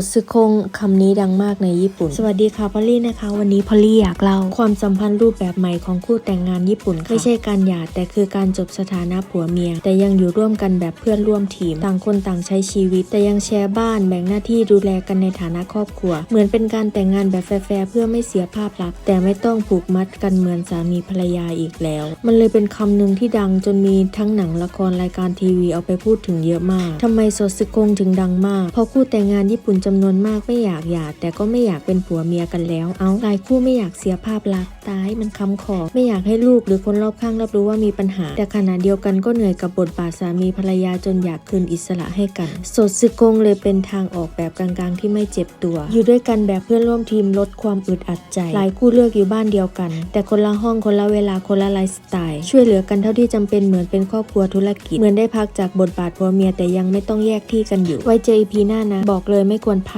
ดซึคงคำนี้ดังมากในญี่ปุ่น สวัสดีค่ะพอลลี่นะคะ วันนี้พอลลี่อยากเล่าความสัมพันธ์รูปแบบใหม่ของคู่แต่งงานญี่ปุ่นไม่ใช่การหย่าแต่คือการจบสถานะผัวเมีย แต่ยังอยู่ร่วมกันแบบเพื่อนร่วมทีม ต่างคนต่างใช้ชีวิต แต่ยังแชร์บ้านแบ่งหน้าที่ดูแลกันในฐานะครอบครัว เหมือนเป็นการแต่งงานแบบแฟร์เพื่อไม่เสียภาพลักษณ์แต่ไม่ต้องผูกมัดกันเหมือนสามีภรรยาอีกแล้ว มันเลยเป็นคำหนึ่งที่ดังจนมีทั้งหนังละครรายการทีวีเอาไปพูดถึงเยอะมากทำไมโซซึคงถึงดังมากเพราะคู่แต่งงานญี่ปุ่นจำนวนมากไม่อยากหย่าแต่ก็ไม่อยากเป็นผัวเมียกันแล้ว เอาหลายคู่ไม่อยากเสียภาพลักษณ์ตายมันคำขอ ไม่อยากให้ลูกหรือคนรอบข้างรับรู้ว่ามีปัญหา แต่ขณะเดียวกันก็เหนื่อยกับบทบาทสามีภรรยาจนอยากคืนอิสระให้กันโซซึคงเลยเป็นทางออกแบบกลางๆ ที่ไม่เจ็บตัว อยู่ด้วยกันแบบเพื่อนร่วมทีมลดความอึดอัดใจ หลายคู่เลือกอยู่บ้านเดียวกัน แต่คนละห้องคนละเวลาคนละไลฟ์สไตล์ช่วยเหลือกันเท่าที่จำเป็นเหมือนเป็นครอบครัวธุรกิจเหมือนได้พักจากบทบาทผัวเมียแต่ยังไม่ต้องแยกที่กันอยู่ไว้เจออีพีหน้านะ บอกเลยไม่ควรพลาด